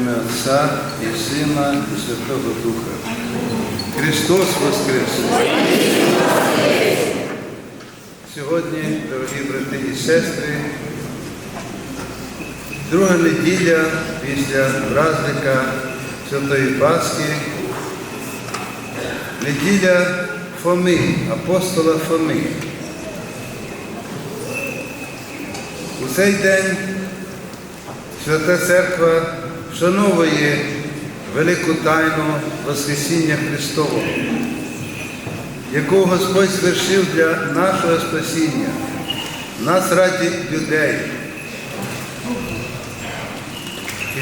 ім'я Отця і Сина і Святого Духа. Христос Воскрес! Сьогодні, дорогі брати і сестри, друга неділя після праздника Святої Пасхи, неділя Фоми, апостола Фоми. У цей день Свята Церква вшановує велику тайну Воскресіння Христового, яку Господь звершив для нашого спасіння, нас раді людей,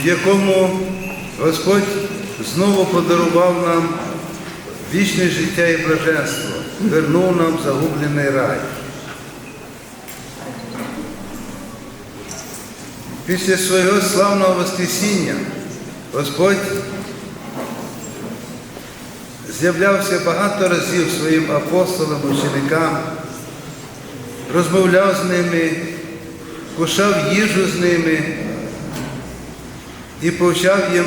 в якому Господь знову подарував нам вічне життя і блаженство, вернув нам загублений рай. Після свого славного Воскресіння Господь з'являвся багато разів своїм апостолам, ученикам, розмовляв з ними, кушав їжу з ними і повчав їм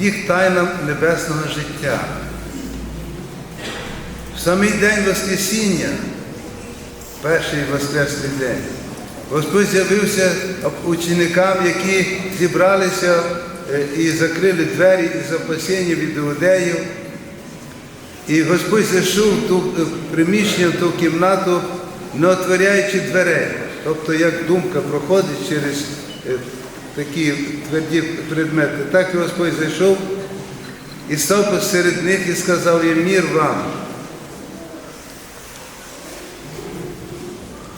їх тайнам небесного життя. В самий день Воскресіння, перший Воскресний день, Господь з'явився ученикам, які зібралися і закрили двері і запасіння від іудеїв. І Господь зайшов ту приміщення, в ту кімнату, не отворяючи дверей. Тобто, як думка проходить через такі тверді предмети, так і Господь зайшов і став посеред них і сказав їм мір вам.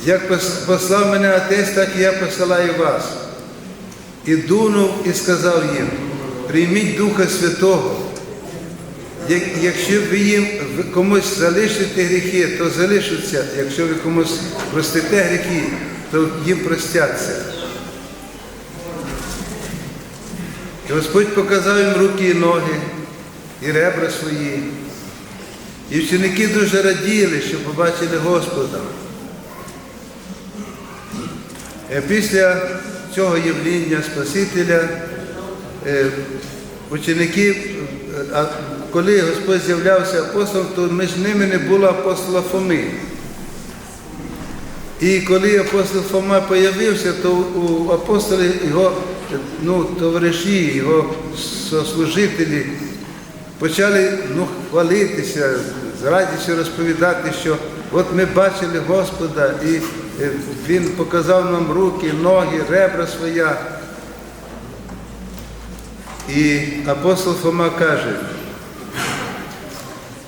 Як послав мене Отець, так і я посилаю вас. І дунув і сказав їм, прийміть Духа Святого. Якщо ви їм комусь залишите гріхи, то залишаться. Якщо ви комусь простите гріхи, то їм простяться. Господь показав їм руки і ноги, і ребра свої. І вченики дуже раділи, що побачили Господа. Після цього явління Спасителя ученики, коли Господь з'являвся апостолом, то між ними не було апостола Фоми. І коли апостол Фома з'явився, то у апостолів його ну, товариші, його служителі почали ну, хвалитися, з радістю розповідати, що от ми бачили Господа, і Він показав нам руки, ноги, ребра своя. І апостол Фома каже,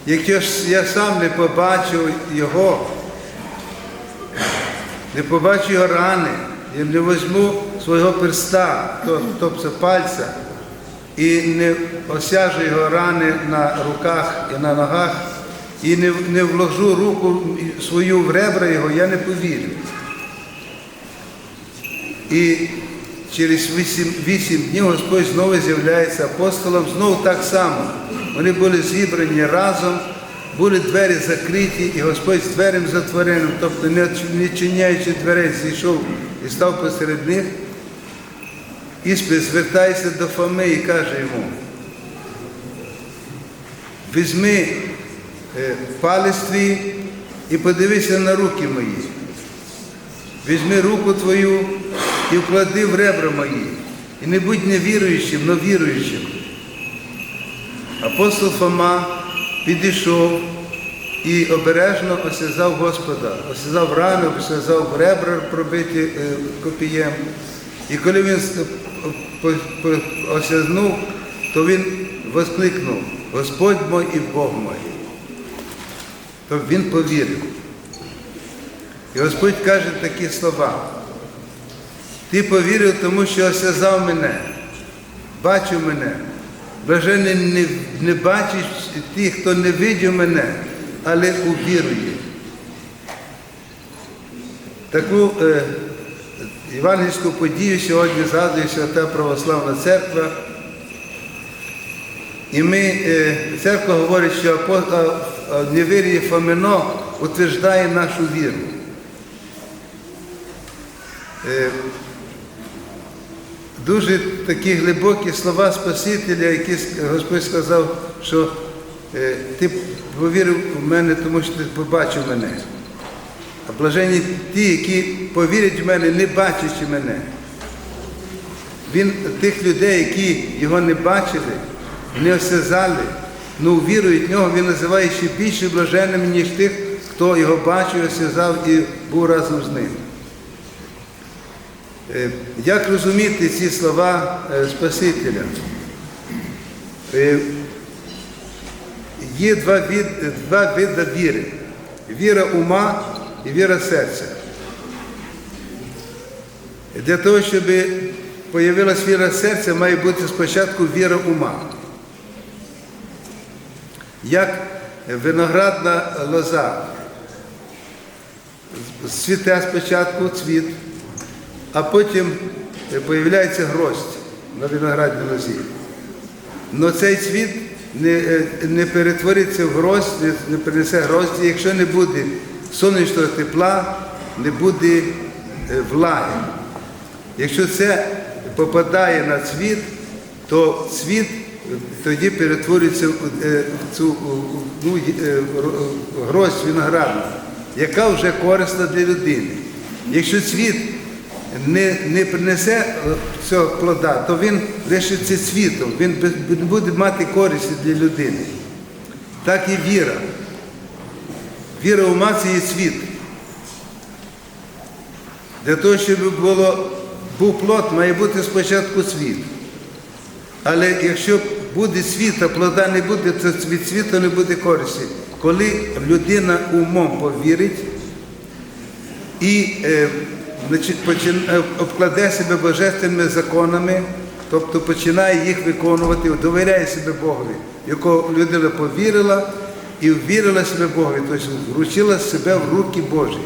якщо ж я сам не побачив Його, не побачу його рани, я не візьму свого перста, тобто пальця, і не осяжу його рани на руках і на ногах, і не, не вложу руку свою в ребра його, я не повірю. І через вісім, днів Господь знову з'являється апостолом, знову так само. Вони були зібрані разом, були двері закриті, і Господь з дверем затвореним, тобто не чиняючи дверей, зійшов і став посеред них. Іспит звертається до Фоми і каже йому, візьми палець твій і подивися на руки мої. Візьми руку твою і вклади в ребра мої. І не будь невіруючим, но віруючим. Апостол Фома підійшов і обережно осязав Господа, осязав рани, осязав ребра пробиті копієм. І коли він осязнув, то він воскликнув, Господь мой і Бог мой. То він повірив. І Господь каже такі слова. Ти повірив, тому що осязав мене, бачив мене. Блажений не, не бачить тих, хто не видів мене, але увірує. Таку е, євангельську подію сьогодні згадує Свята Православна Церква. І ми, е, церква говорить, що невір'я Фомино утверждає нашу віру. Е, дуже такі глибокі слова Спасителя, які Господь сказав, що е, ти повірив в мене, тому що ти побачив мене. А блаженні ті, які повірять в мене, не бачачи мене. Він тих людей, які його не бачили, не осязали, ну вірують в нього, він називає ще більше блаженним, ніж тих, хто його бачив, осязав і був разом з ним. Е, Як розуміти ці слова е, Спасителя? Е, Є два, від, два види віри. Віра ума і віра серця. Для того, щоб появилась віра серця, має бути спочатку віра ума. Як виноградна лоза. Цвіте спочатку цвіт, а потім появляється гроздь на виноградній лозі. Но цей цвіт не, не перетвориться в гроздь, не, не принесе грозді, якщо не буде сонячного тепла, не буде е, влаги. Якщо це попадає на цвіт, то цвіт тоді перетворюється в е, цю ну, е, гроздь виноградну, яка вже корисна для людини. Якщо цвіт не, не принесе е, цього плода, то він лишиться цвітом, він буде мати користі для людини. Так і віра. Віра ума це є цвіт. Для того, щоб було, був плод, має бути спочатку цвіт. Але якщо буде світ, а плода не буде, то від світу не буде користі. Коли людина умом повірить і е, значить, почин- е, обкладе себе божественними законами, тобто починає їх виконувати, довіряє себе Богові, якого людина повірила і ввірила себе Богові, тобто вручила себе в руки Божі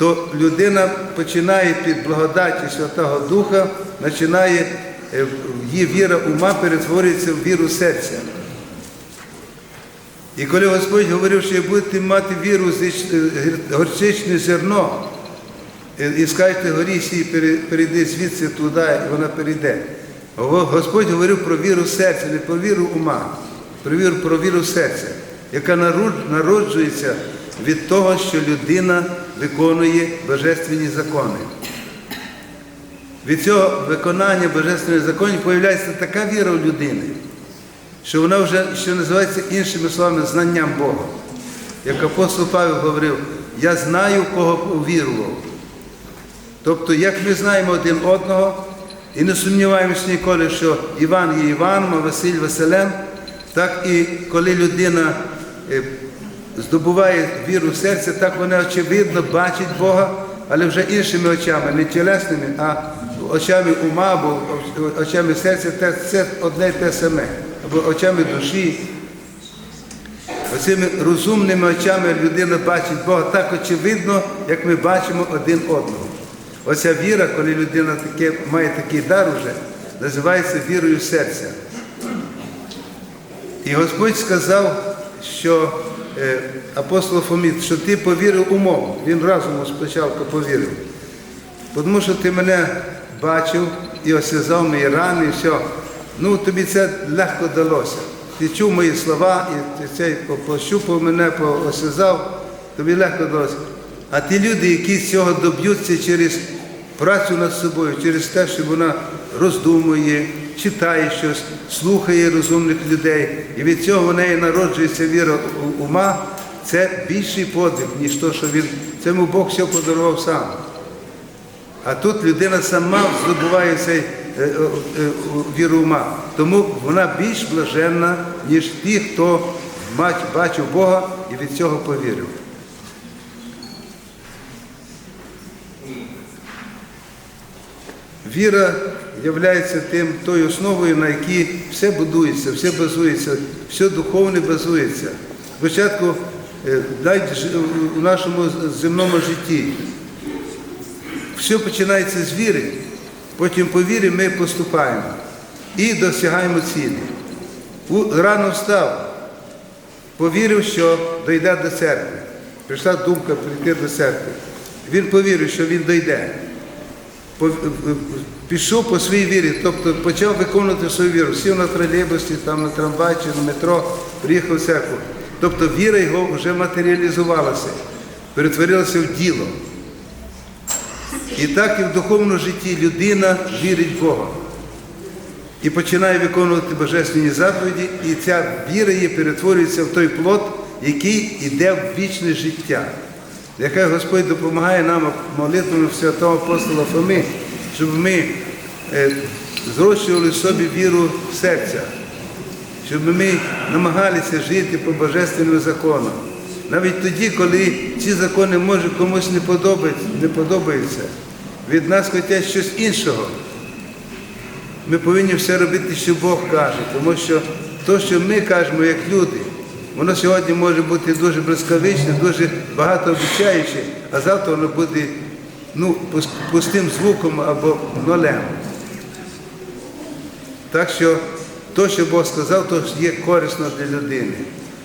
то людина починає під благодаті Святого Духа, починає е, її віра ума перетворюється в віру серця. І коли Господь говорив, що будете мати віру зич- е, горчичне зерно, е, і скажете горі сій, пере- перейди звідси туди, і вона перейде. Господь говорив про віру серця, не про віру ума, про віру, про віру серця, яка народжується від того, що людина виконує божественні закони. Від цього виконання божественних законів появляється така віра в людини, що вона вже, що називається іншими словами, знанням Бога. Як апостол Павел говорив, я знаю, в кого увірував. Тобто, як ми знаємо один одного і не сумніваємося ніколи, що Іван є Іваном, а Василь Василем, так і коли людина е, здобуває віру в серце, так вона очевидно бачить Бога, але вже іншими очами, не тілесними, а очами ума або очами серця, це одне й те саме, або очами душі. Оцими розумними очами людина бачить Бога так очевидно, як ми бачимо один одного. Оця віра, коли людина таке, має такий дар уже, називається вірою серця. І Господь сказав, що е, апостол Фомі, що ти повірив умом. Він разом спочатку повірив. Тому що ти мене бачив і осязав мої рани, і все. Ну, тобі це легко далося. Ти чув мої слова, і ти цей по- пощупав мене, осязав, тобі легко далося. А ті люди, які цього доб'ються через працю над собою, через те, що вона роздумує, читає щось, слухає розумних людей, і від цього в неї народжується віра ума, це більший подвиг, ніж то, що він цьому Бог все подарував сам. А тут людина сама здобуває цей е, е, е, віру ума. Тому вона більш блаженна, ніж ті, хто бачив Бога і від цього повірив. Віра є тим тою основою, на якій все будується, все базується, все духовне базується. Спочатку навіть у нашому земному житті все починається з віри, потім по вірі ми поступаємо і досягаємо цілі. Рано встав, повірив, що дійде до церкви. Прийшла думка прийти до церкви. Він повірив, що він дійде. пішов по своїй вірі, тобто почав виконувати свою віру, сів на тролейбусі, там на трамвай чи на метро, приїхав в церкву. Тобто віра його вже матеріалізувалася, перетворилася в діло. І так і в духовному житті людина вірить в Бога і починає виконувати божественні заповіді, і ця віра її перетворюється в той плод, який йде в вічне життя. Яке Господь допомагає нам молитвами святого апостола Фоми, щоб ми е, зрощували в собі віру в серця, щоб ми намагалися жити по божественним законам. Навіть тоді, коли ці закони може комусь не подобаються, від нас хочуть щось іншого. Ми повинні все робити, що Бог каже, тому що те, що ми кажемо як люди, воно сьогодні може бути дуже блискавичне, дуже багато а завтра воно буде ну, пустим звуком або нолем. Так що те, що Бог сказав, то є корисно для людини.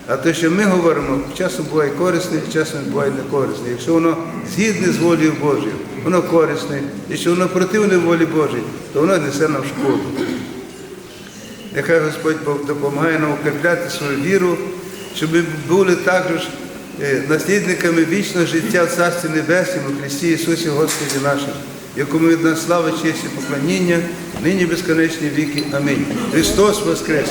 А те, що ми говоримо, часом буває корисне, часом буває не корисне. Якщо воно згідне з волею Божою, воно корисне. Якщо воно противне волі Божій, то воно несе нам шкоду. Нехай Господь допомагає нам укріпляти свою віру, щоб ми були також е, наслідниками вічного життя в Царстві Небесному, Христі Ісусі Господі нашому, якому від нас слава, честь і поклоніння, нині безконечні віки. Амінь. Христос Воскрес!